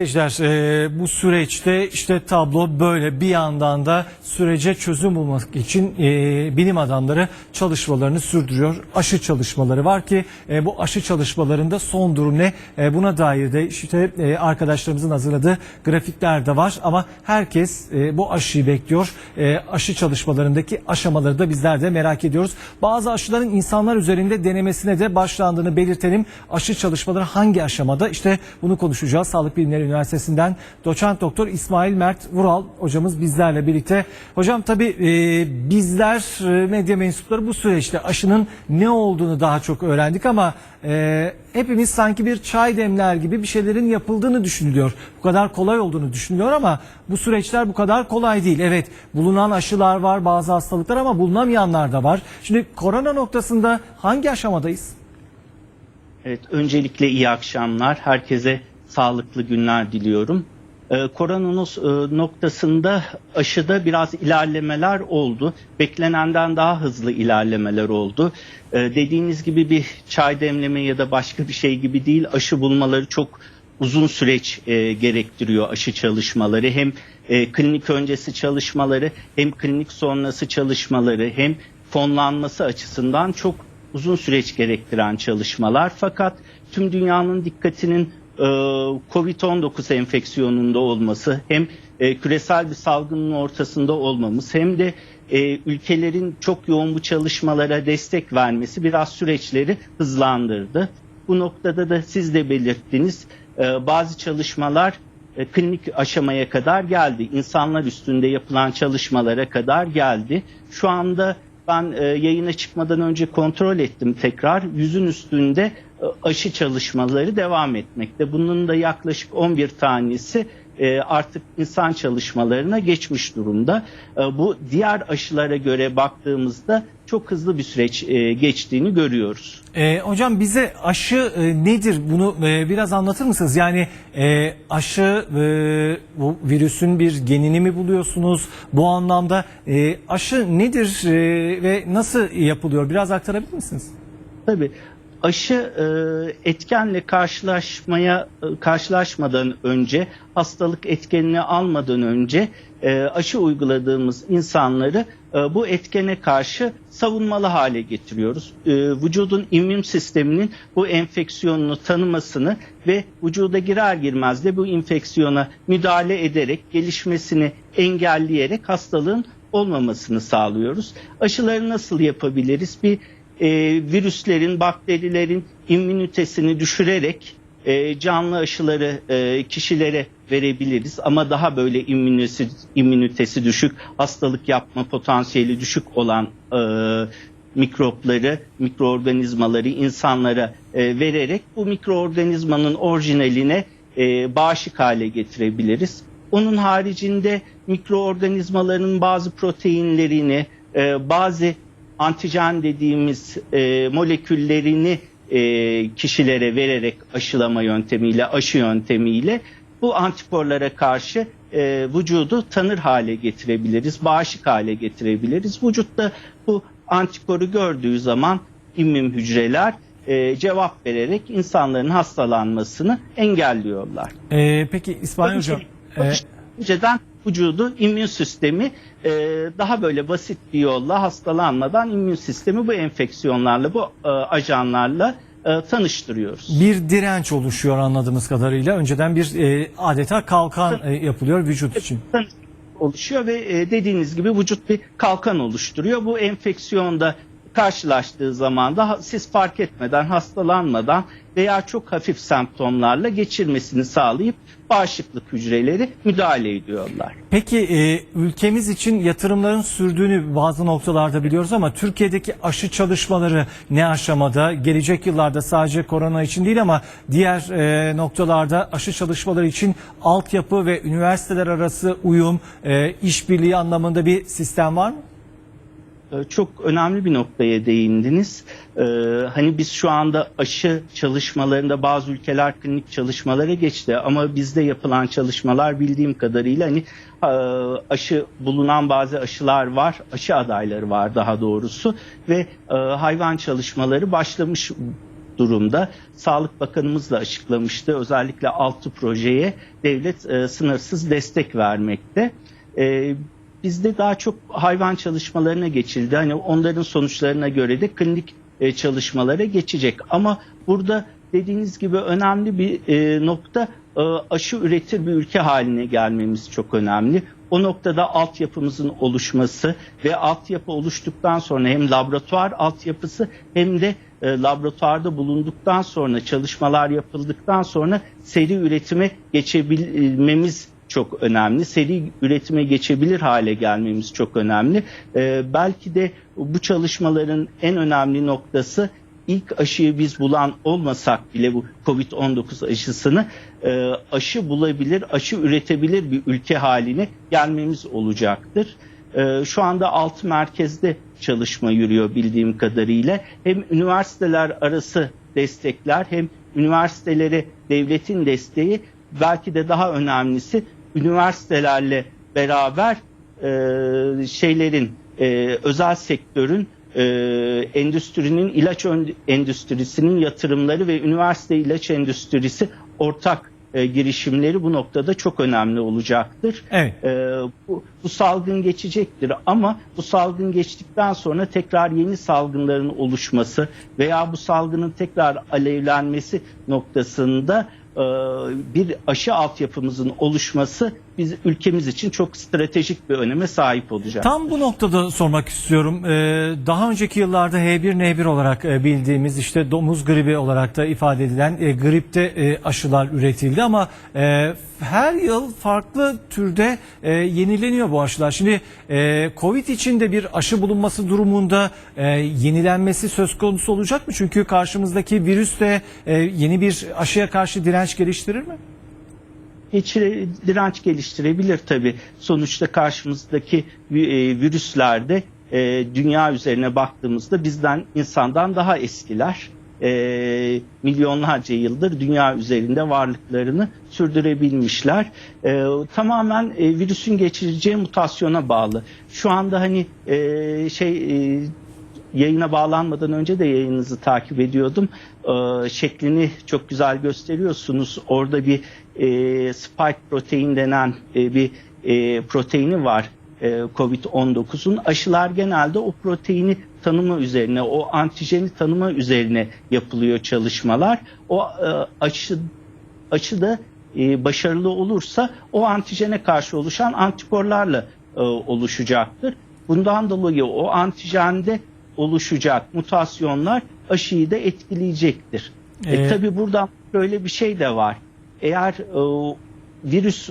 Arkadaşlar e, bu süreçte işte tablo böyle bir yandan da sürece çözüm bulmak için e, bilim adamları çalışmalarını sürdürüyor. Aşı çalışmaları var ki e, bu aşı çalışmalarında son durum ne? E, buna dair de işte e, arkadaşlarımızın hazırladığı grafikler de var ama herkes e, bu aşıyı bekliyor. E, aşı çalışmalarındaki aşamaları da bizler de merak ediyoruz. Bazı aşıların insanlar üzerinde denemesine de başlandığını belirtelim. Aşı çalışmaları hangi aşamada? İşte bunu konuşacağız. Sağlık Bilimleri Üniversitesi'nden doçent doktor İsmail Mert Vural hocamız bizlerle birlikte. Hocam tabii e, bizler e, medya mensupları bu süreçte aşının ne olduğunu daha çok öğrendik ama e, hepimiz sanki bir çay demler gibi bir şeylerin yapıldığını düşünülüyor. Bu kadar kolay olduğunu düşünülüyor ama bu süreçler bu kadar kolay değil. Evet bulunan aşılar var bazı hastalıklar ama bulunamayanlar da var. Şimdi korona noktasında hangi aşamadayız? Evet, öncelikle iyi akşamlar. Herkese sağlıklı günler diliyorum. Ee, koronavirüs e, noktasında aşıda biraz ilerlemeler oldu. Beklenenden daha hızlı ilerlemeler oldu. Ee, dediğiniz gibi bir çay demleme ya da başka bir şey gibi değil. Aşı bulmaları çok uzun süreç e, gerektiriyor aşı çalışmaları. Hem e, klinik öncesi çalışmaları hem klinik sonrası çalışmaları hem fonlanması açısından çok uzun süreç gerektiren çalışmalar. Fakat tüm dünyanın dikkatinin e, COVID-19 enfeksiyonunda olması hem e, küresel bir salgının ortasında olmamız hem de e, ülkelerin çok yoğun bu çalışmalara destek vermesi biraz süreçleri hızlandırdı. Bu noktada da siz de belirttiniz e, bazı çalışmalar e, klinik aşamaya kadar geldi. İnsanlar üstünde yapılan çalışmalara kadar geldi. Şu anda ben e, yayına çıkmadan önce kontrol ettim tekrar. Yüzün üstünde e, aşı çalışmaları devam etmekte. Bunun da yaklaşık 11 tanesi e, artık insan çalışmalarına geçmiş durumda. E, bu diğer aşılara göre baktığımızda çok hızlı bir süreç e, geçtiğini görüyoruz. Ee, hocam bize aşı e, nedir? Bunu e, biraz anlatır mısınız? Yani e, aşı e, bu virüsün bir genini mi buluyorsunuz? Bu anlamda e, aşı nedir e, ve nasıl yapılıyor? Biraz aktarabilir misiniz? Tabii aşı e, etkenle karşılaşmaya e, karşılaşmadan önce hastalık etkenini almadan önce e, aşı uyguladığımız insanları e, bu etkene karşı savunmalı hale getiriyoruz. E, vücudun immün sisteminin bu enfeksiyonunu tanımasını ve vücuda girer girmez de bu enfeksiyona müdahale ederek gelişmesini engelleyerek hastalığın olmamasını sağlıyoruz. Aşıları nasıl yapabiliriz? Bir e, virüslerin, bakterilerin immünitesini düşürerek e, canlı aşıları e, kişilere verebiliriz. Ama daha böyle immünitesi, immünitesi düşük, hastalık yapma potansiyeli düşük olan e, mikropları, mikroorganizmaları insanlara e, vererek bu mikroorganizmanın orijinaline e, bağışık hale getirebiliriz. Onun haricinde mikroorganizmaların bazı proteinlerini, e, bazı antijen dediğimiz e, moleküllerini e, kişilere vererek aşılama yöntemiyle, aşı yöntemiyle bu antikorlara karşı e, vücudu tanır hale getirebiliriz, bağışık hale getirebiliriz. Vücutta bu antikoru gördüğü zaman immün hücreler e, cevap vererek insanların hastalanmasını engelliyorlar. E, peki İsmail Hocam... e, Önceden vücudu immün sistemi e, daha böyle basit bir yolla hastalanmadan immün sistemi bu enfeksiyonlarla bu e, ajanlarla e, tanıştırıyoruz. bir direnç oluşuyor anladığımız kadarıyla. Önceden bir e, adeta kalkan e, yapılıyor vücut için. Oluşuyor ve e, dediğiniz gibi vücut bir kalkan oluşturuyor. Bu enfeksiyonda karşılaştığı zaman da siz fark etmeden, hastalanmadan veya çok hafif semptomlarla geçirmesini sağlayıp bağışıklık hücreleri müdahale ediyorlar. Peki e, ülkemiz için yatırımların sürdüğünü bazı noktalarda biliyoruz ama Türkiye'deki aşı çalışmaları ne aşamada? Gelecek yıllarda sadece korona için değil ama diğer e, noktalarda aşı çalışmaları için altyapı ve üniversiteler arası uyum, e, işbirliği anlamında bir sistem var mı? Ee, Çok önemli bir noktaya değindiniz. Ee, hani biz şu anda aşı çalışmalarında bazı ülkeler klinik çalışmalara geçti ama bizde yapılan çalışmalar bildiğim kadarıyla hani e, aşı bulunan bazı aşılar var, aşı adayları var daha doğrusu ve e, hayvan çalışmaları başlamış durumda. Sağlık Bakanımız da açıklamıştı. Özellikle 6 projeye devlet e, sınırsız destek vermekte. E, bizde daha çok hayvan çalışmalarına geçildi. Hani onların sonuçlarına göre de klinik e, çalışmalara geçecek. Ama burada dediğiniz gibi önemli bir e, nokta e, aşı üretir bir ülke haline gelmemiz çok önemli. O noktada altyapımızın oluşması ve altyapı oluştuktan sonra hem laboratuvar altyapısı hem de e, laboratuvarda bulunduktan sonra çalışmalar yapıldıktan sonra seri üretime geçebilmemiz çok önemli. Seri üretime geçebilir hale gelmemiz çok önemli. E, belki de bu çalışmaların en önemli noktası ilk aşıyı biz bulan olmasak bile bu Covid-19 aşısını e, aşı bulabilir, aşı üretebilir bir ülke haline gelmemiz olacaktır. E, şu anda 6 merkezde çalışma yürüyor bildiğim kadarıyla. Hem üniversiteler arası destekler hem üniversitelere devletin desteği belki de daha önemlisi üniversitelerle beraber e, şeylerin e, özel sektörün e, endüstrinin ilaç endüstrisinin yatırımları ve üniversite ilaç endüstrisi ortak e, girişimleri bu noktada çok önemli olacaktır. Evet. E, bu, bu salgın geçecektir ama bu salgın geçtikten sonra tekrar yeni salgınların oluşması veya bu salgının tekrar alevlenmesi noktasında bir aşı altyapımızın oluşması biz ülkemiz için çok stratejik bir öneme sahip olacak. Tam bu noktada sormak istiyorum. Ee, daha önceki yıllarda H1N1 olarak e, bildiğimiz işte domuz gribi olarak da ifade edilen e, gripte e, aşılar üretildi ama her yıl farklı türde yenileniyor bu aşılar. Şimdi Covid için de bir aşı bulunması durumunda yenilenmesi söz konusu olacak mı? Çünkü karşımızdaki virüs de yeni bir aşıya karşı direnç geliştirir mi? Geçire, direnç geliştirebilir tabii. Sonuçta karşımızdaki e, virüslerde e, dünya üzerine baktığımızda bizden insandan daha eskiler. E, milyonlarca yıldır dünya üzerinde varlıklarını sürdürebilmişler. E, tamamen e, virüsün geçireceği mutasyona bağlı. Şu anda hani e, şey e, yayına bağlanmadan önce de yayınınızı takip ediyordum. Ee, şeklini çok güzel gösteriyorsunuz. Orada bir e, spike protein denen e, bir e, proteini var e, COVID-19'un. Aşılar genelde o proteini tanıma üzerine, o antijeni tanıma üzerine yapılıyor çalışmalar. O e, aşı aşı da e, başarılı olursa o antijene karşı oluşan antikorlarla e, oluşacaktır. Bundan dolayı o antijende oluşacak mutasyonlar aşıyı da etkileyecektir. Ee, E, tabii buradan böyle bir şey de var. Eğer e, virüs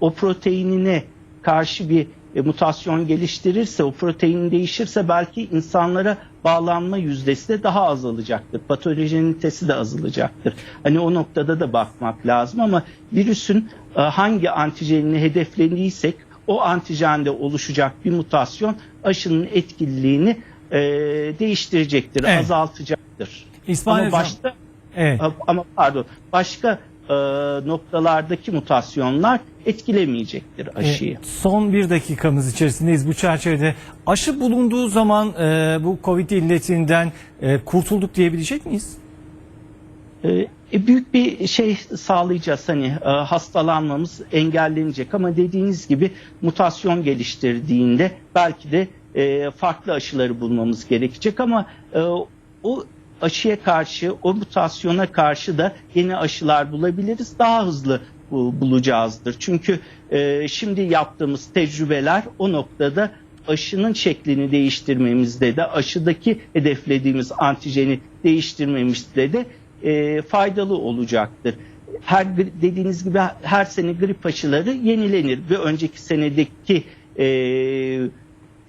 o proteinine karşı bir e, mutasyon geliştirirse, o protein değişirse belki insanlara bağlanma yüzdesi de daha azalacaktır. Patojenitesi de azalacaktır. Hani o noktada da bakmak lazım ama virüsün e, hangi antijenini hedeflediysek o antijende oluşacak bir mutasyon aşının etkililiğini e, değiştirecektir, Evet. azaltacaktır. İsmail ama başta Evet. ama pardon başka e, noktalardaki mutasyonlar etkilemeyecektir aşıyı. E, Son bir dakikamız içerisindeyiz bu çerçevede. Aşı bulunduğu zaman e, bu Covid illetinden e, kurtulduk diyebilecek miyiz? E, e, büyük bir şey sağlayacağız hani e, hastalanmamız engellenecek ama dediğiniz gibi mutasyon geliştirdiğinde belki de e, farklı aşıları bulmamız gerekecek ama e, o aşıya karşı o mutasyona karşı da yeni aşılar bulabiliriz daha hızlı bu- bulacağızdır. Çünkü e, şimdi yaptığımız tecrübeler o noktada aşının şeklini değiştirmemizde de aşıdaki hedeflediğimiz antijeni değiştirmemizde de e, faydalı olacaktır. Her dediğiniz gibi her sene grip aşıları yenilenir. Bir önceki senedeki e,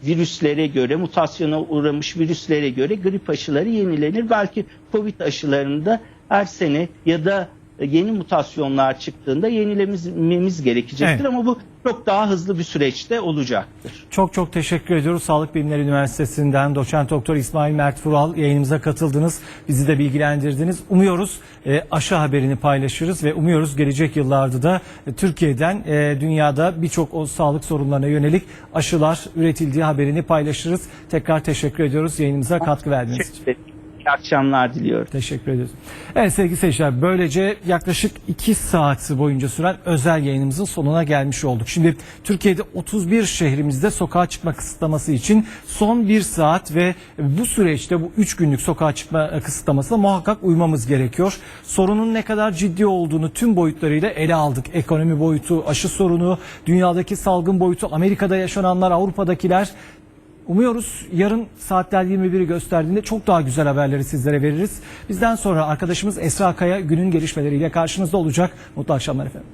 virüslere göre, mutasyona uğramış virüslere göre grip aşıları yenilenir. Belki Covid aşılarında her sene ya da yeni mutasyonlar çıktığında yenilememiz gerekecektir Evet. ama bu çok daha hızlı bir süreçte olacaktır. Çok çok teşekkür ediyoruz. Sağlık Bilimleri Üniversitesi'nden doçent doktor İsmail Mert Vural yayınımıza katıldınız. Bizi de bilgilendirdiniz. Umuyoruz e, aşı haberini paylaşırız ve umuyoruz gelecek yıllarda da e, Türkiye'den e, dünyada birçok o sağlık sorunlarına yönelik aşılar üretildiği haberini paylaşırız. Tekrar teşekkür ediyoruz yayınımıza katkı verdiğiniz için. İyi akşamlar diliyorum. Teşekkür ediyoruz. Evet sevgili seyirciler böylece yaklaşık 2 saat boyunca süren özel yayınımızın sonuna gelmiş olduk. Şimdi Türkiye'de 31 şehrimizde sokağa çıkma kısıtlaması için son 1 saat ve bu süreçte bu 3 günlük sokağa çıkma kısıtlamasına muhakkak uymamız gerekiyor. Sorunun ne kadar ciddi olduğunu tüm boyutlarıyla ele aldık. Ekonomi boyutu, aşı sorunu, dünyadaki salgın boyutu, Amerika'da yaşananlar, Avrupa'dakiler Umuyoruz yarın saatler 21'i gösterdiğinde çok daha güzel haberleri sizlere veririz. Bizden sonra arkadaşımız Esra Kaya günün gelişmeleriyle karşınızda olacak. Mutlu akşamlar efendim.